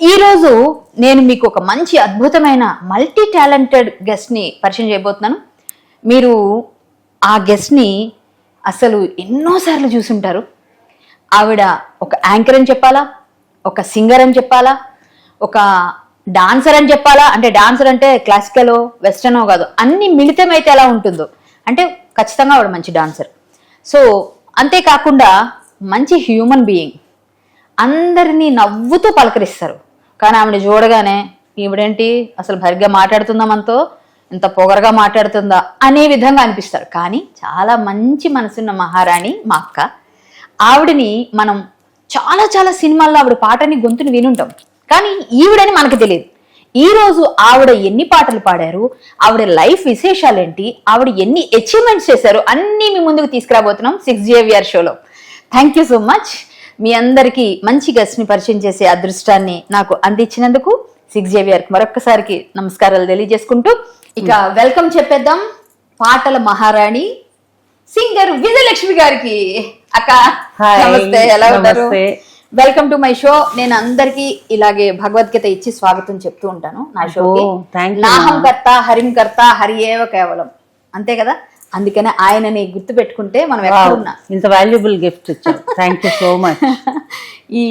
ఈరోజు నేను మీకు ఒక మంచి అద్భుతమైన మల్టీ టాలెంటెడ్ గెస్ట్ని పరిచయం చేయబోతున్నాను. మీరు ఆ గెస్ట్ని అసలు ఎన్నోసార్లు చూసుంటారు. ఆవిడ ఒక యాంకర్ అని చెప్పాలా? ఒక సింగర్ అని చెప్పాలా? ఒక డాన్సర్ అని చెప్పాలా? అంటే డాన్సర్ అంటే క్లాసికలో వెస్టర్నో కాదు. అన్ని మిళితమైతే ఎలా ఉంటుందో. అంటే ఖచ్చితంగా ఆవిడ మంచి డాన్సర్ సో అంతేకాకుండా మంచి హ్యూమన్ బీయింగ్ అందరినీ నవ్వుతూ పలకరిస్తారు. కానీ ఆవిడ చూడగానే ఈవిడేంటి? అసలు భరిగ్గా మాట్లాడుతుందా మనతో? ఇంత పొగరగా మాట్లాడుతుందా? అనే విధంగా అనిపిస్తారు. కానీ చాలా మంచి మనసున్న మహారాణి మా అక్క. ఆవిడని మనం చాలా చాలా సినిమాల్లో ఆవిడ పాటని గొంతుని వినుంటాం. కానీ ఈవిడని మనకు తెలియదు. ఈ రోజు ఆవిడ ఎన్ని పాటలు పాడారు? ఆవిడ లైఫ్ విశేషాలు ఏంటి ఆవిడ ఎన్ని అచీవ్మెంట్స్ చేశారు? అన్నీ మీ ముందుకు తీసుకురాబోతున్నాం సిక్స్ జేవిఆర్ షోలో. థ్యాంక్ యూ సో మచ్ మీ అందరికీ మంచి గెస్ట్ని పరిచయం చేసే అదృష్టాన్ని నాకు అందించినందుకు సిక్స్ జేవిఆర్కి మరొక్కసారికి నమస్కారాలు తెలియజేసుకుంటూ ఇక వెల్కమ్ చెప్పేద్దాం. పాటల మహారాణి సింగర్ విజయలక్ష్మి గారికి. అక్క నమస్తే ఎలా ఉన్నారు. వెల్కమ్ టు మై షో నేను అందరికి ఇలాగే భగవద్గీత ఇచ్చి స్వాగతం చెప్తూ ఉంటాను నా you, నాహం. కర్త హరిం కర్త హరి ఏవ కేవలం. అంతే కదా? అందుకనే ఆయనని గుర్తు పెట్టుకుంటే మనం ఎక్కడున్నా ఇంత వాల్యుబుల్ గిఫ్ట్ ఇచ్చారు. థ్యాంక్ యూ సో మచ్ ఈ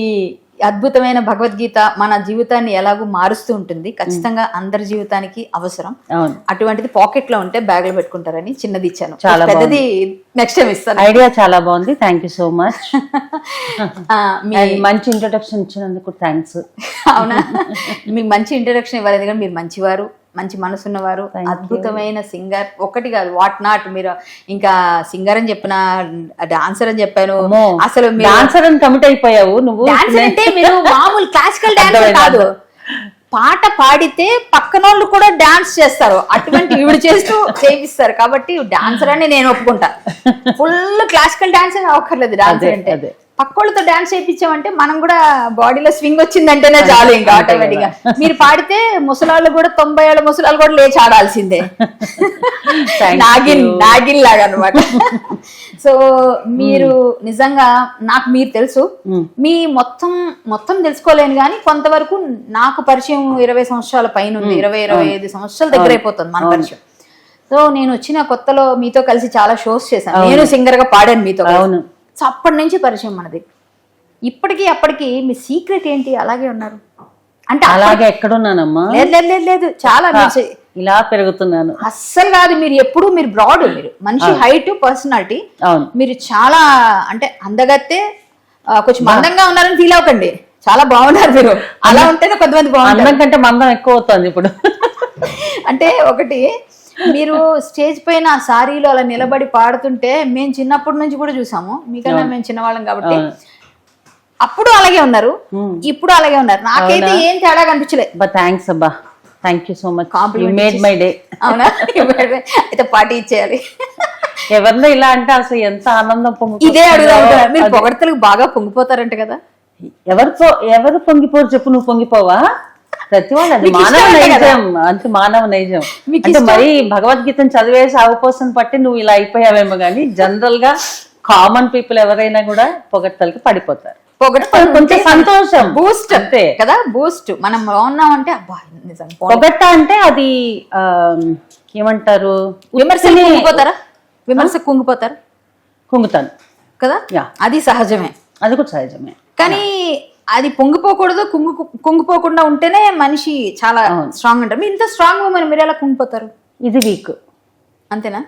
అద్భుతమైన భగవద్గీత మన జీవితాన్ని ఎలాగో మారుస్తూ ఉంటుంది. ఖచ్చితంగా అందరి జీవితానికి అవసరం. అటువంటిది పాకెట్లో ఉంటే బ్యాగ్లో పెట్టుకుంటారని చిన్నది ఇచ్చాను. చాలా పెద్దది నెక్స్ట్ టైం ఇస్తాను. ఐడియా చాలా బాగుంది. థ్యాంక్ యూ సో మచ్ మంచి ఇంట్రొడక్షన్ ఇచ్చినందుకు థ్యాంక్స్ అవునా? మీకు మంచి ఇంట్రడక్షన్ ఇవ్వాలి ఎందుకంటే మీరు మంచివారు. మంచి మనసున్నవారు. అద్భుతమైన సింగర్. ఒకటి కాదు వాట్ నాట్ మీరు ఇంకా సింగర్ అని చెప్పిన డాన్సర్ అని చెప్పాను. అసలు డాన్సర్ అని కమిట్ అయిపోయావు నువ్వు. డాన్సర్ అంటే మీరు మామూలు క్లాసికల్ డాన్సర్ కాదు. పాట పాడితే పక్కనోళ్ళు కూడా డాన్స్ చేస్తారు. అటువంటి ఈవిడ చేస్తూ చేపిస్తారు కాబట్టి డాన్సర్ అని నేను ఒప్పుకుంటా. ఫుల్ క్లాసికల్ డాన్సర్ అవ్వక్కర్లేదు డాన్సర్ అంటే. అదే. పక్కోళ్ళతో డాన్స్ చేయించామంటే మనం కూడా బాడీలో స్వింగ్ వచ్చిందంటేనే చాలు ఇంకా ఆటోమేటిక్గా మీరు పాడితే ముసలాళ్ళు కూడా తొంభై ఏళ్ళ ముసలాళ్ళు కూడా లేచి ఆడాల్సిందే. నాగిన్. నాగిన్ లాగా అనమాట సో మీరు నిజంగా నాకు మీరు తెలుసు. మ్మ్. మీ మొత్తం మొత్తం తెలుసుకోలేను కానీ కొంతవరకు నాకు పరిచయం ఇరవై సంవత్సరాల పైన ఉంది. ఇరవై ఇరవై ఐదు సంవత్సరాల దగ్గర అయిపోతుంది మన పరిచయం. సో నేను వచ్చిన కొత్తలో మీతో కలిసి చాలా షోస్ చేశాను. నేను సింగర్గా పాడాను మీతో. అవును. సో అప్పటి నుంచి పరిచయం మనది. ఇప్పటికి అప్పటికి మీ సీక్రెట్ ఏంటి? అలాగే ఉన్నారు. అంటే అలాగే ఎక్కడున్నానమ్మా? లేదు లేదు లేదు లేదు. చాలా ఇలా పెరుగుతున్నాను. అస్సలు కాదు మీరు ఎప్పుడు మీరు బ్రాడ్ మీరు. మనిషి హైట్ పర్సనాలిటీ అవును. మీరు చాలా అంటే అందగత్తే కొంచెం మందంగా ఉన్నారని ఫీల్ అవ్వకండి. చాలా బాగున్నారు మీరు. అలా ఉంటేనే కొంతమంది బాగుంటారు. అందం కంటే మందం ఎక్కువ అవుతుంది ఇప్పుడు. అంటే ఒకటి మీరు స్టేజ్ పైన ఆ సారీలో అలా నిలబడి పాడుతుంటే మేము చిన్నప్పటి నుంచి కూడా చూసాము. మీకన్నా మేము చిన్నవాళ్ళం కాబట్టి. అప్పుడు అలాగే ఉన్నారు. ఇప్పుడు అలాగే ఉన్నారు. నాకైతే ఏం తేడా కనిపించలే బట్ థ్యాంక్స్ అబ్బా. Thank you so much Compliment made my day అవునా? అయితే పార్టీ ఇచ్చేయాలి. ఎవరిలో ఇలా అంటే అసలు ఎంత ఆనందం పొంగుతుందో. ఇదే. మీరు పొగడతలకు బాగా పొంగిపోతారంట కదా. ఎవరు పొ- ఎవరు పొంగిపోరు చెప్పు నువ్వు పొంగిపోవా? ప్రతి వాళ్ళు అది మానవ? నైజం అంతే మానవ నైజం. మీకు అంటే మరి భగవద్గీతను చదివేసి అవపోసం పట్టి నువ్వు ఇలా అయిపోయావేమో కానీ జనరల్గా కామన్ పీపుల్ ఎవరైనా కూడా పొగడ్తలకి పడిపోతారు. కొంచెం సంతోషం. బూస్ట్ అంతే. కదా? బూస్ట్ మనం అబ్బా నిజం. పొగట్ట అంటే అది ఆ, ఏమంటారు? విమర్శలు కుంగిపోతారా? విమర్శ కుంగిపోతారా? కుంగుతాను. కదా? యా. అది సహజమే. అది కూడా సహజమే. కానీ అది పొంగిపోకూడదు కుంగు కుంగిపోకుండా ఉంటేనే మనిషి చాలా స్ట్రాంగ్ అంటారు మీరు ఇంత స్ట్రాంగ్ ఉమెన్ మీరు ఎలా కుంగిపోతారు? ఇది వీక్ అంతేనా?